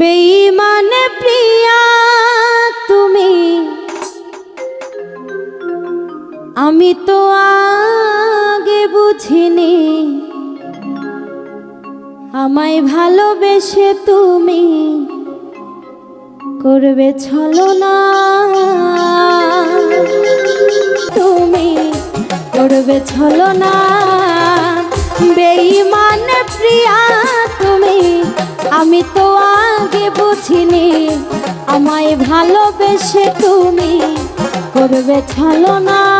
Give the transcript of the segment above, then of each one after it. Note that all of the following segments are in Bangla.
বেঈমান প্রিয়া, তুমি। আমি তো আগে বুঝিনি, আমায় ভালোবেসে তুমি করবে ছলনা। তুমি করবে ছলনা। বেঈমান প্রিয়া, তুমি। আমি তো আগে বুঝিনি আমায় ভালোবেসে তুমি করবে ছলনা।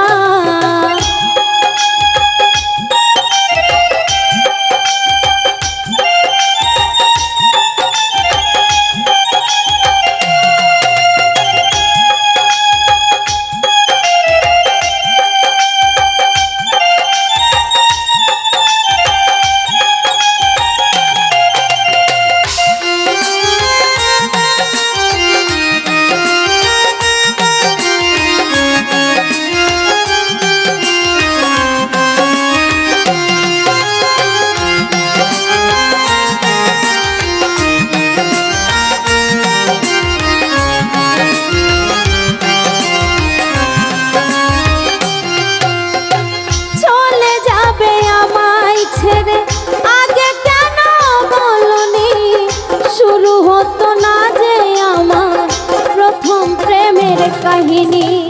কাহিনী।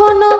কখনো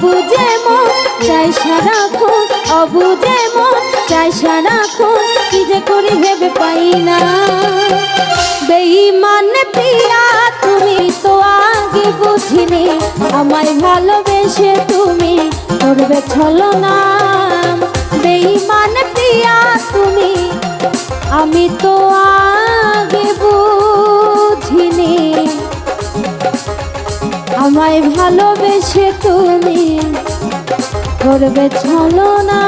অবুঝে মন চাই সারাক্ষণ অবুঝে মন চাই সারাক্ষণ কি যে করি ভেবে পাই না। বেঈমান প্রিয়া তুমি তো আগে বুঝিনি। আমায় ভালোবেসে তুমি করবে ছলনা বেঈমান প্রিয়া তুমি, আমি তো আমায় ভালোবেসে তুমি করবে ছলনা।